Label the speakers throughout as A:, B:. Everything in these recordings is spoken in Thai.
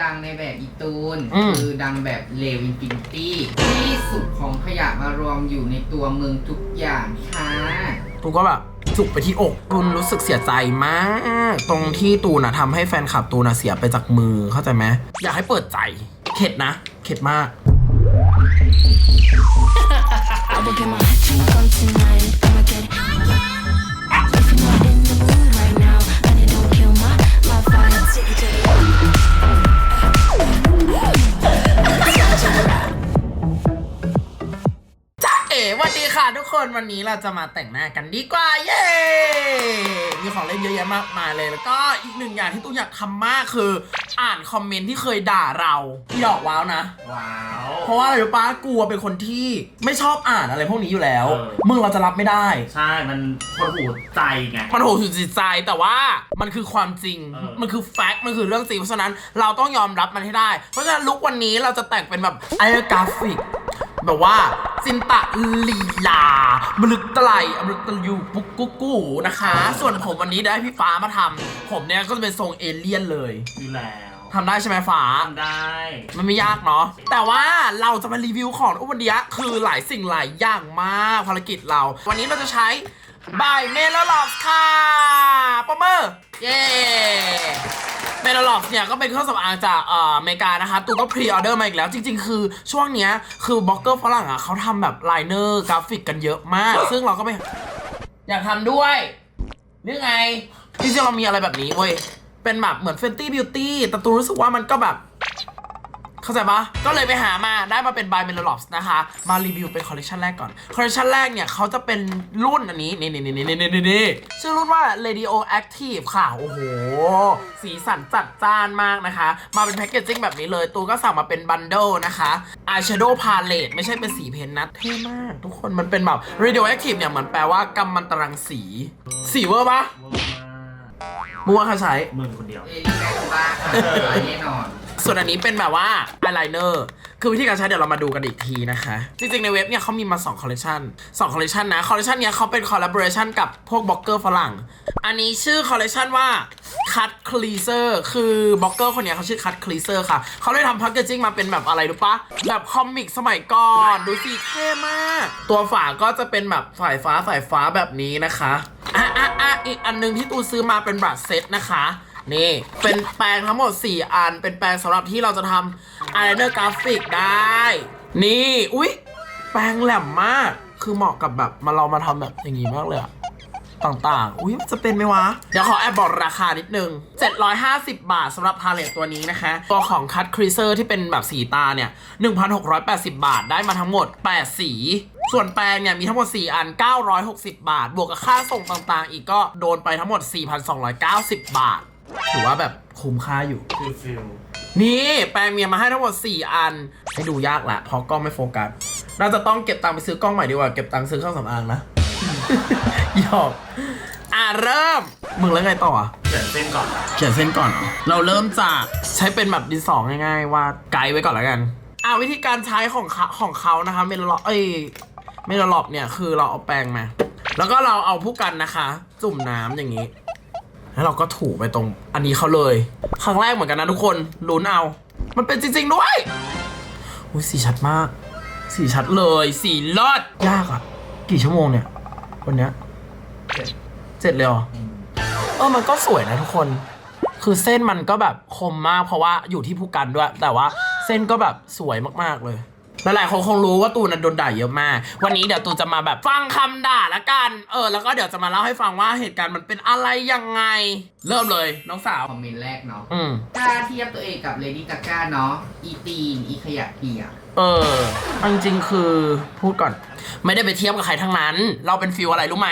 A: ดังในแบบอีตูน
B: อืม
A: คือดังแบบเลวอินฟินิตี้ ที่สุดของขยะมารวมอยู่ในตัวมึงทุกอย่างค่ะ
B: ตูก็แบบจุกไปที่อกตูนรู้สึกเสียใจมาก ตรงที่ตูนอะทำให้แฟนคลับตูนอะเสียไปจากมือเข้าใจไหมอยากให้เปิดใจ เข็ดนะ เข็ดมาก
C: I will get my drink on tonight. I'ma get
B: วันนี้เราจะมาแต่งหน้ากันดีกว่า เย้ มีของเล่นเยอะแยะมากมายเลย แล้วก็อีกหนึ่งอย่างที่ตุ้อยากทำมากคือ อ่านคอมเมนต์ที่เคยด่าเราพี่ดอกว้าวนะ
D: ว้าว
B: เพราะว่าอะไรรู้ปะกลัวเป็นคนที่ไม่ชอบอ่านอะไรพวกนี้อยู่แล้ว
D: เออ
B: มึงเราจะรับไม่ได้
D: ใช่ มันพดหูใจไง
B: มันโหดสุดจิตใจแต่ว่ามันคือความจริง
D: เออ
B: มันคือแฟกต์ มันคือเรื่องจริง เพราะฉะนั้นเราต้องยอมรับมันให้ได้ เพราะฉะนั้นลุกวันนี้เราจะแต่งเป็นแบบไอกราฟิก แบบว่าจินตะลีลามลึกตะไลอมลึกตะยูปุกกุ๊กกูนะคะ ส่วนผมวันนี้ได้พี่ฟ้ามาทำผมเนี่ยก็จะเป็นทรงเอเลี่ยนเลย
D: อยู่แล้ว
B: ทำได้ใช่ไหมฟ้า
D: ทำได้
B: มันไม่ยากเนาะ แต่ว่าเราจะมารีวิวของอุบันเดียคือหลายสิ่งหลายอย่างมากภารกิจเรา วันนี้เราจะใช้ บายเมลล็อกค่ะปอมเมอร์เย้เมลล็อกเนี่ยก็เป็นเครื่องสำอางจากเอ่ออเมริกานะคะ ตูก็พรีออเดอร์มาอีกแล้ว จริง ๆ คือช่วงเนี้ยคือบล็อกเกอร์ฝรั่งอะเขาทำแบบไลเนอร์กราฟิกกันเยอะมาก ซึ่งเราก็ไปอยากทำด้วยนี่ไง จริงๆเรามีอะไรแบบนี้เว้ย เป็นแบบเหมือน Fenty Beauty แต่ตูรู้สึกว่ามันก็แบบ เข้าใจปะก็เลยไปหามาได้มาเป็น by m e l o l o p s นะคะ มารีวิวเป็นคอลเลคชันแรกก่อน คอลเลคชันแรกเนี่ยเขาจะเป็นรุ่นอันนี้นี่นี่นี่นี่นี่นี่ชื่อรุ่นว่า Radio Active ค่ะ โอ้โห สีสันจัดจ้านมากนะคะ มาเป็นแพคเกจจิ้งแบบนี้เลย ตูก็สั่งมาเป็นบันเดิลนะคะ Eyeshadow Palette ไม่ใช่เป็นสีเพนนะเท่มาก ทุกคนมันเป็นแบบ Radio Active เนี่ยเหมือนแปลว่ากำมันตรังสี สีเวอร์ปะ
D: เวอร์มาก
B: มัวค่ะใช้
D: มึงคนเดียว
A: เอลี่ได้บ้าแน่นอน
B: ส่วนอันนี้เป็นแบบว่าอายไลเนอร์คือวิธีการใช้เดี๋ยวเรามาดูกันอีกทีนะคะ จริงๆ ในเว็บเนี่ยเขามีมา2คอลเลคชัน2คอลเลคชันนะคอลเลคชันเนี้ยเขาเป็นคอลลาบอร์เรชันกับพวกบล็อกเกอร์ฝรั่ง อันนี้ชื่อคอลเลคชันว่า Cut Cleaser คือบล็อกเกอร์คนเนี้ยเขาชื่อ Cut Cleaser ค่ะ เขาเลยทำแพคเกจิ้งมาเป็นแบบอะไรรู้ปะแบบคอมิกสมัยก่อน ดูสิเท่มาก ตัวฝาก็จะเป็นแบบสายฟ้าสายฟ้าแบบนี้นะคะอะอะอะอีกอันหนึงที่ตูซื้อมาเป็นบัตรเซตนะคะ นี่เป็นแปรงทั้งหมด 4 อัน เป็นแปรงสำหรับที่เราจะทำอายไลเนอร์กราฟิกได้ นี่อุ๊ย แปรงแหลมมาก คือเหมาะกับแบบมาเรามาทำแบบอย่างงี้มากเลยอะต่างๆ อุ๊ยจะเป็นไหมวะ เดี๋ยวขอแอบบอกราคานิดนึง 750 บาทสำหรับพาเลตตัวนี้นะคะ ตัวของคัตครีเซอร์ที่เป็นแบบสีตาเนี่ย 1,680 บาทได้มาทั้งหมด 8 สี ส่วนแปรงเนี่ยมีทั้งหมด 4 อัน 960 บาท บวกกับค่าส่งต่างๆ อีกก็โดนไปทั้งหมด 4,290 บาท ถือว่าแบบคุ้มค่าอยู่
D: คือฟิล
B: นี่แปรงเมียมาให้ทั้งหมด 4 อัน ให้ดูยากแหละเพราะกล้องไม่โฟกัส น่าจะต้องเก็บตังค์ไปซื้อกล้องใหม่ดีกว่า เก็บตังค์ซื้อเครื่องสำอางนะ หยอกอะเริ่ม มึงแล้วไงต่ออะ
D: เขียนเส้นก่อน
B: เขียนเส้นก่อนเหรอเราเริ่มจากใช้เป็นแบบดินสอง่ายๆ ว่าไกด์ไว้ก่อนแล้วกัน อะวิธีการใช้ของเขาของเขานะคะเมลลอเอ้ยเมลลอบเนี่ยคือเราเอาแปรงมา แล้วก็เราเอาผู้กันนะคะ จุ่มน้ำอย่างนี้ แล้วเราก็ถูไปตรงอันนี้เขาเลย ครั้งแรกเหมือนกันนะทุกคนลุ้นเอา มันเป็นจริง ๆ ด้วยอุ้ยสีชัดมาก สีชัดเลย สีลิศยากอะกี่ชั่วโมงเนี่ย วันเนี้ย
A: เจ็ด
B: เจ็ดเลยเหรอเออมันก็สวยนะทุกคน คือเส้นมันก็แบบคมมากเพราะว่าอยู่ที่ผู้กันด้วย แต่ว่าเส้นก็แบบสวยมากๆเลย หลายๆคนคงรู้ว่าตูนนะโดนด่าเยอะมาก วันนี้เดี๋ยวตูนจะมาแบบฟังคำด่าละกัน เออ แล้วก็เดี๋ยวจะมาเล่าให้ฟังว่าเหตุการณ์มันเป็นอะไรยังไง เริ่มเลยน้องสาว
A: คอมเมนต์แรกเนาะ
B: อืม
A: กล้าเทียบตัวเองกับเลดี้กาก้าเนาะ อีตีน อีขยะเปียก
B: เออเอาจริงๆคือพูดก่อน ไม่ได้ไปเทียบกับใครทั้งนั้น เราเป็นฟิลอะไรรู้ไหม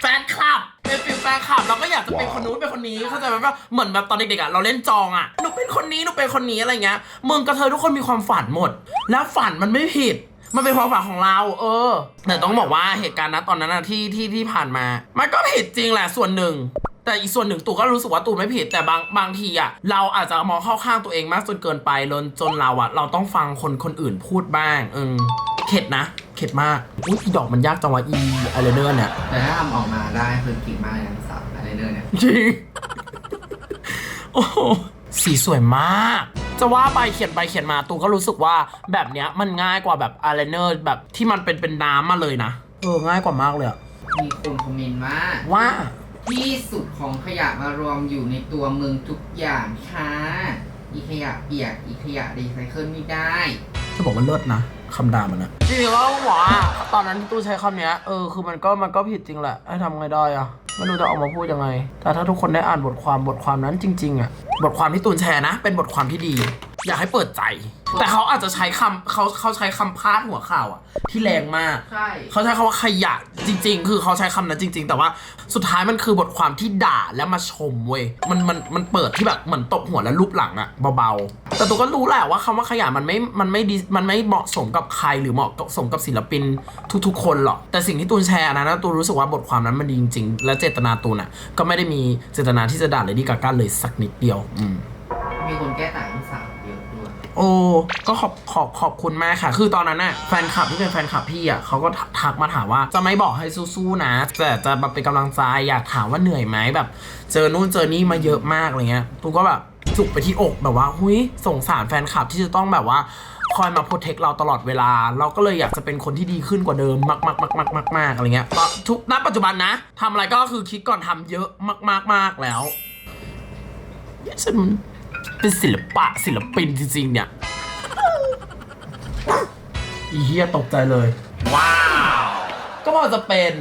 B: แฟนคลับ เป็นฟิลแฟนคลับเราก็อยากจะเป็นคนนู้นเป็นคนนี้เข้าใจไหมว่าเหมือนแบบตอนเด็กๆอะเราเล่นจองอะหนูเป็นคนนี้หนูเป็นคนนี้อะไรเงี้ยมึงกับเธอทุกคนมีความฝันหมด แล้วฝันมันไม่ผิด มันเป็นความฝันของเรา เออ แต่ต้องบอกว่าเหตุการณ์นะตอนนั้นนะที่ที่ที่ผ่านมา มันก็ผิดจริงแหละส่วนหนึ่ง แต่อีกส่วนหนึ่งตู่ก็รู้สึกว่าตู่ไม่ผิดแต่บางบางทีอะเราอาจจะมองเข้าข้างตัวเองมากจนเกินไปจนจนเราอะ เราต้องฟังคนคนอื่นพูดบ้างเออ เข็ดนะ เข็ดมาก อุ้ยอีดอกมันยากจังวะอีอะไรเนอร์เนี่ย
A: แต่ถ้าทำออกมาได้คือเก่งมากเลยนะสาวอะไรเนอร์เนี่ย
B: จริง โอ้โหสีสวยมาก จะว่าไปเขียนไปเขียนมาตูก็รู้สึกว่าแบบเนี้ยมันง่ายกว่าแบบอายไลเนอร์แบบที่มันเป็นเป็นน้ำมาเลยนะ เออ ง่ายกว่ามากเลยอะ
A: มีคนคอมเมนต์ว่า
B: ว่า
A: ที่สุดของขยะมารวมอยู่ในตัวมึงทุกอย่างค่ะอีขยะเปียกอีขยะรีไซเคิลไม่ได้
B: จะบอกว่าเลิศนะ คำด่ามันนะจริงๆแล้วหมออะตอนนั้นที่ตู้ใช้คำเนี้ยเออคือมันก็มันก็ผิดจริงแหละให้ทำไงได้อะไม่รู้จะออกมาพูดยังไง แต่ถ้าทุกคนได้อ่านบทความบทความนั้นจริงๆอะบทความที่ตูนแชร์นะ เป็นบทความที่ดี อยากให้เปิดใจ แต่เขาอาจจะใช้คำเขาเขาใช้คำพาดหัวข่าวอะที่แรงมาก
A: ใช่
B: เขาใช้คำว่าขยะจริง ๆ คือเขาใช้คำนั้นจริง ๆ แต่ว่าสุดท้ายมันคือบทความที่ด่าแล้วมาชมเว้ยมันมันมันเปิดที่แบบเหมือนตบหัวแล้วรูปหลังอะเบาๆแต่ตัวก็รู้แหละว่าคำว่าขยะมันไม่มันไม่ดีมันไม่เหมาะสมกับใครหรือเหมาะสมกับศิลปินทุกๆ คนหรอกแต่สิ่งที่ตูนแชร์นะนะตูนรู้สึกว่าบทความนั้นมันดีจริง ๆ และเจตนาตูนอะก็ไม่ได้มีเจตนาที่จะด่าเลดี้กาก้าเลยสักนิดเดียว อืม
A: มี
B: โอ้ก็ขอบขอบขอบคุณมากค่ะ คือตอนนั้นน่ะแฟนคลับที่เป็นแฟนคลับพี่อะเขาก็ทักมาถามว่า จะไม่บอกให้สู้ๆนะแต่จะแบบเป็นกำลังใจอยากถามว่าเหนื่อยไหมแบบ เจอนู่นเจอนี่มาเยอะมากอะไรเงี้ยตูก็แบบจุกไปที่อกแบบว่าหุยสงสารแฟนคลับที่จะต้องแบบว่าคอยมาโปรเทคเราตลอดเวลา เราก็เลยอยากจะเป็นคนที่ดีขึ้นกว่าเดิมมากมากมากมากมากมากอะไรเงี้ยก็ทุกณปัจจุบันนะทำอะไรก็คือคิดก่อนทำเยอะมากมากมากแล้วฉัน เป็นศิลปะศิลปินจริงๆเนี่ยอีเฮียตกใจเลย
D: ว้าว
B: ก็พอจะเป็น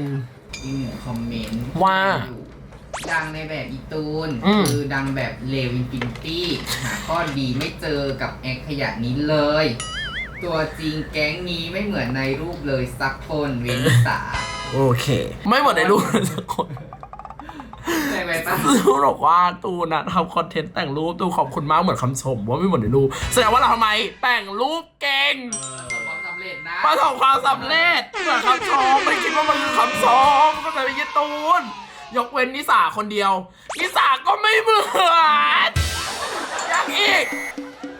A: อีกหนึ่งคอมเมนต์
B: ว่า
A: อยู่ดังในแบบอีตูน
B: อืม
A: คือดังแบบเลวินฟินิตี้หาข้อดีไม่เจอกับแอคขยะนี้เลย ตัวจริงแก๊งนี้ไม่เหมือนในรูปเลยสักคนเว้นสา
B: โอเค ไม่หมดในรูปเลยสักคน
A: ใช่ ไหมป้า
B: ตูนบอกว่าตูนอะทำคอนเทนต์แต่งรูปตูนขอบคุณมากเหมือนคำชมว่าไม่หมดในรูปแสดงว่าเราทำไมแต่งรูปเก่ง
A: ประสบความสำเร็จนะ
B: ประสบความสำเร็จเหมือนคำชมไม่คิดว่ามันคือคำชมก็แต่เป็นยี่ตูนยกเว้นนิสาคนเดียว นิสาก็ไม่เหมือนยังอีก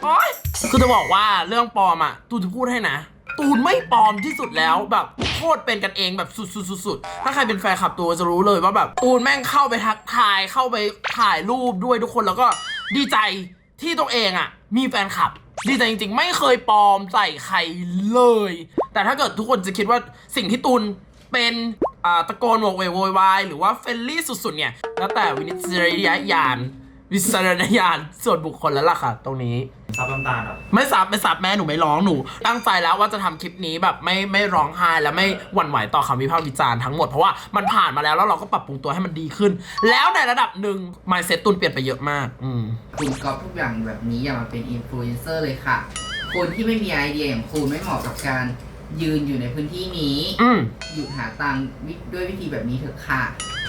B: โอ๊ยคือจะบอกว่าเรื่องปลอมอะตูนจะพูดให้นะ ตูนไม่ปลอมที่สุดแล้วแบบโคตรเป็นกันเองแบบสุดๆๆๆถ้าใครเป็นแฟนคลับตูนจะรู้เลยว่าแบบตูนแม่งเข้าไปทักทายเข้าไปถ่ายรูปด้วยทุกคนแล้วก็ดีใจที่ตัวเองอะมีแฟนคลับดีใจจริงๆ ไม่เคยปลอมใส่ใครเลย แต่ถ้าเกิดทุกคนจะคิดว่าสิ่งที่ตูนเป็นอ่าตะโกนโวยวายหรือว่าเฟรนลี่สุดๆเนี่ยแล้วแต่วินิจารณญาณ วิจารณญาณส่วนบุคคลแล้วล่ะค่ะ ตรงนี้
D: ซับน้ำตาลเหรอ
B: ไม่สับไม่สับแม่หนูไม่ร้องหนู ตั้งใจแล้วว่าจะทำคลิปนี้แบบไม่ไม่ร้องไห้และไม่หวั่นไหวต่อคำวิพากษ์วิจารณ์ทั้งหมดเพราะว่ามันผ่านมาแล้วแล้วเราก็ปรับปรุงตัวให้มันดีขึ้น แล้วในระดับหนึ่ง mindset ตุนเปลี่ยนไปเยอะมาก อืม
A: คุณก๊อฟทุกอย่างแบบนี้อย่ามาเป็นอินฟลูเอนเซอร์เลยค่ะ คนที่ไม่มีไอเดียอย่างคุณไม่เหมาะกับการยืนอยู่ในพื้นที่นี้
B: อืม
A: หยุดหาตังค์ด้วยวิธีแบบนี้เถอะค่ะ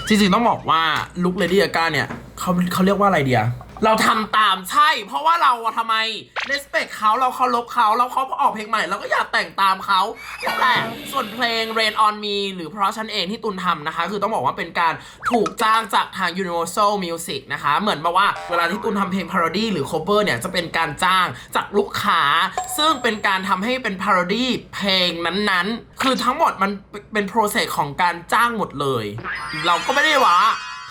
B: จริงๆต้องบอกว่าลุคเลดี้กาเนี่ยเขาเขาเรียกว่าอะไรเดีย เราทำตามใช่ เพราะว่าเราอะทำไม respect เขาเราเคารพเขาเราเขาออกเพลงใหม่เราก็อยากแต่งตามเขานั่นแหละส่วนเพลง Rain on Me หรือเพราะฉันเองที่ตุนทำนะคะ คือต้องบอกว่าเป็นการถูกจ้างจากทาง Universal Music นะคะ เหมือนแบบว่าเวลาที่ตุนทำเพลง parody หรือ cover เนี่ยจะเป็นการจ้างจากลูกค้า ซึ่งเป็นการทำให้เป็น parody เพลงนั้นๆ คือทั้งหมดมันเป็น process ของการจ้างหมดเลย เราก็ไม่ได้ว่า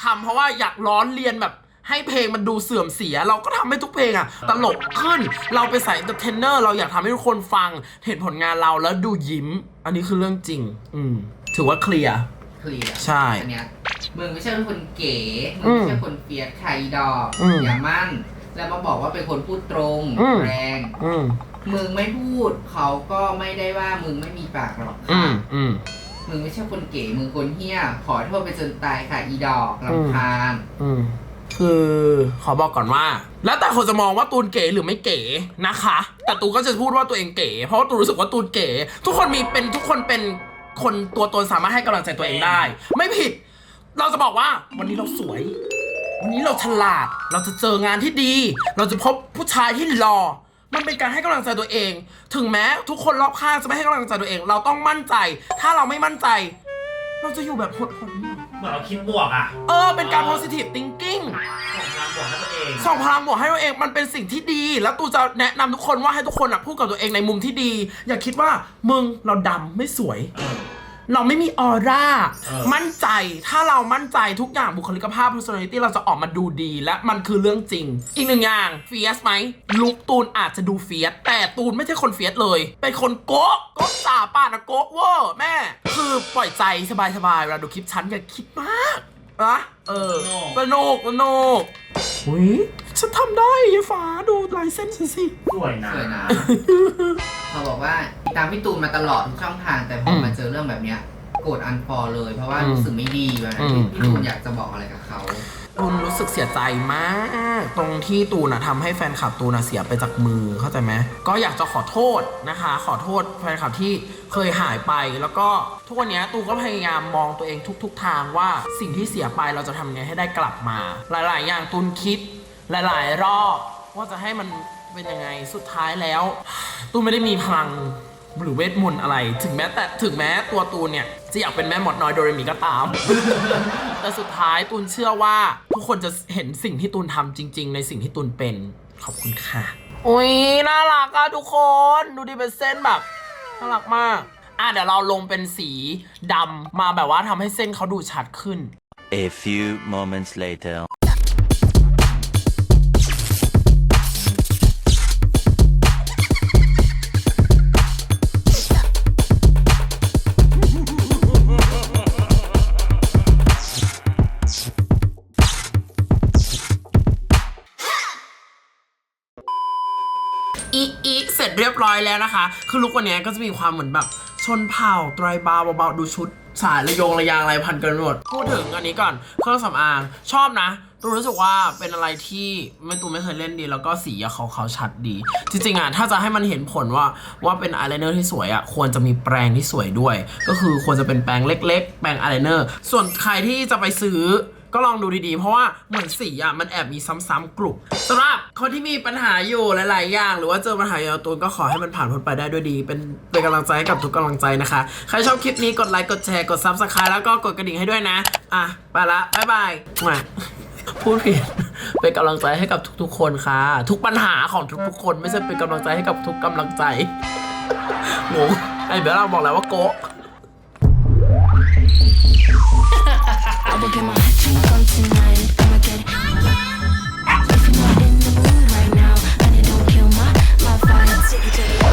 B: ทำเพราะว่าอยากร้อนเรียนแบบ ให้เพลงมันดูเสื่อมเสีย เราก็ทำให้ทุกเพลงอะตลกขึ้น เราไปใส่เทนเนอร์ เราอยากทำให้ทุกคนฟัง เห็นผลงานเราแล้วดูยิ้ม อันนี้คือเรื่องจริง อืมถือว่าเคลียร์
A: เคลียร์
B: ใช่
A: อันเนี้ยมึงไม่ใช่คนเก๋
B: อื
A: มึง
B: ม
A: ไม่ใช่คนเฟียสไทยดอก
B: อืม
A: อย่ามั่น แล้วมาบอกว่าเป็นคนพูดตรง
B: อืม
A: แรง
B: อืม
A: มึงไม่พูด เขาก็ไม่ได้ว่ามึงไม่มีปากหรอก
B: อื
A: ค่ะ
B: มอืม
A: มึงไม่ใช่คนเก๋มึงคนเฮี้ย ขอโทษไปจนตายค่ะ อีดอก
B: อืม
A: ลำคาญ
B: อืม คือขอบอกก่อนว่า แล้วแต่คนจะมองว่าตูนเก๋หรือไม่เก๋นะคะ แต่ตูนก็จะพูดว่าตัวเองเก๋เพราะว่าตูนรู้สึกว่าตูนเก๋ทุกคนมีเป็นทุกคนเป็นคนตัวตนสามารถให้กำลังใจตัวเองได้ ไม่ผิด เราจะบอกว่าวันนี้เราสวย วันนี้เราฉลาด เราจะเจองานที่ดี เราจะพบผู้ชายที่หล่อมันเป็นการให้กำลังใจตัวเอง ถึงแม้ทุกคนรอบข้างจะไม่ให้กำลังใจตัวเอง เราต้องมั่นใจ ถ้าเราไม่มั่นใจ เราจะอยู่แบบหดๆ เนี่ย
D: เหมือนเราคิดบวกอะ
B: เออ เป็นการ positive thinking
D: ส่งพลังบวกให้ตัวเอง
B: ส่งพลังบวกให้ตัวเองมันเป็นสิ่งที่ดี แล้วตูจะแนะนำทุกคนว่าให้ทุกคนอะพูดกับตัวเองในมุมที่ดี อย่าคิดว่ามึงเราดำไม่สวย
D: เออ
B: เราไม่มีออร่า
D: เออ
B: มั่นใจ ถ้าเรามั่นใจทุกอย่างบุคลิกภาพ personality เราจะออกมาดูดีและมันคือเรื่องจริง อีกหนึ่งอย่างเฟียสไหมลุคตูนอาจจะดูเฟียสแต่ตูนไม่ใช่คนเฟียสเลย เป็นคนโก๊ะโก๊ะจ่าป่านะโก๊ะเวอร์แม่ คือปล่อยใจสบายๆเวลาดูคลิปฉันอย่าคิดมากนะเออสนุกสนุกอุ้ยฉันทำได้ยายฟ้าดูลายเส้นฉันสิ
D: สวยนะ
A: สวยนะ เขาบอกว่าติดตามพี่ตูนมาตลอดทุกช่องทางแต่พอมาเจอเรื่องแบบเนี้ยโกรธอันฟอลเลย เพราะว่า
B: อืม
A: รู้สึกไม่ดีวันนั้น
B: อืม
A: พี่ตูนอยากจะบอกอะไรกับเขา
B: ตูนรู้สึกเสียใจมาก ตรงที่ตูนอะทำให้แฟนคลับตูนอะเสียไปจากมือเข้าใจไหมก็อยากจะขอโทษนะคะ ขอโทษแฟนคลับที่เคยหายไป แล้วก็ทุกวันเนี้ยตูนก็พยายามมองตัวเองทุก ๆ ทางว่าสิ่งที่เสียไปเราจะทำยังไงให้ได้กลับมา หลาย ๆ อย่างตูนคิดหลาย ๆ รอบว่าจะให้มัน เป็นยังไงสุดท้ายแล้ว ตูนไม่ได้มีพลังหรือเวทมนต์อะไร ถึงแม้แต่ถึงแม้ตัวตูนเนี่ยจะอยากเป็นแม่หมดน้อยโดเรมีก็ตาม แต่สุดท้ายตูนเชื่อว่าทุกคนจะเห็นสิ่งที่ตูนทำจริง ๆ ในสิ่งที่ตูนเป็น ขอบคุณค่ะ อุ้ยน่ารักอะทุกคน ดูดิเป็นเส้นแบบน่ารักมาก อะเดี๋ยวเราลงเป็นสีดำมาแบบว่าทำให้เส้นเขาดูชัดขึ้น
E: A few moments later.
B: อีอีเสร็จเรียบร้อยแล้วนะคะ คือลุกวันนี้ก็จะมีความเหมือนแบบชนเผ่าไตรบาเบาๆดูชุดสายระยงระยางอะไรพันกันหมดพูดถึงอันนี้ก่อนเครื่องสำอางชอบนะตูรู้สึกว่าเป็นอะไรที่ไม่ตูไม่เคยเล่นดี แล้วก็สีเขาเขาชัดดี จริงๆอะถ้าจะให้มันเห็นผลว่าว่าเป็นอายไลเนอร์ที่สวยอะควรจะมีแปรงที่สวยด้วย ก็คือควรจะเป็นแปรงเล็ก ๆ แปรงอายไลเนอร์ส่วนใครที่จะไปซื้อ ก็ลองดูดีๆ เพราะว่าเหมือนสีอะมันแอบมีซ้ำๆกลุ่มสำหรับคนที่มีปัญหาอยู่หลายๆอย่าง หรือว่าเจอปัญหาอย่างตูนก็ขอให้มันผ่านพ้นไปได้ด้วยดี เป็นเป็นกำลังใจให้กับทุกกำลังใจนะคะ ใครชอบคลิปนี้กดไลค์กดแชร์กด subscribe แล้วก็กดกระดิ่งให้ด้วยนะ อะไปละบ๊ายบายมาพูดผิดเป็นกำลังใจให้กับทุกๆ คนค่ะ ทุกปัญหาของทุกๆคนไม่ใช่เป็นกำลังใจให้กับทุกกำลังใจงงไอ้เบลล่าบอกแล้วว่าโกะ
C: Take it to the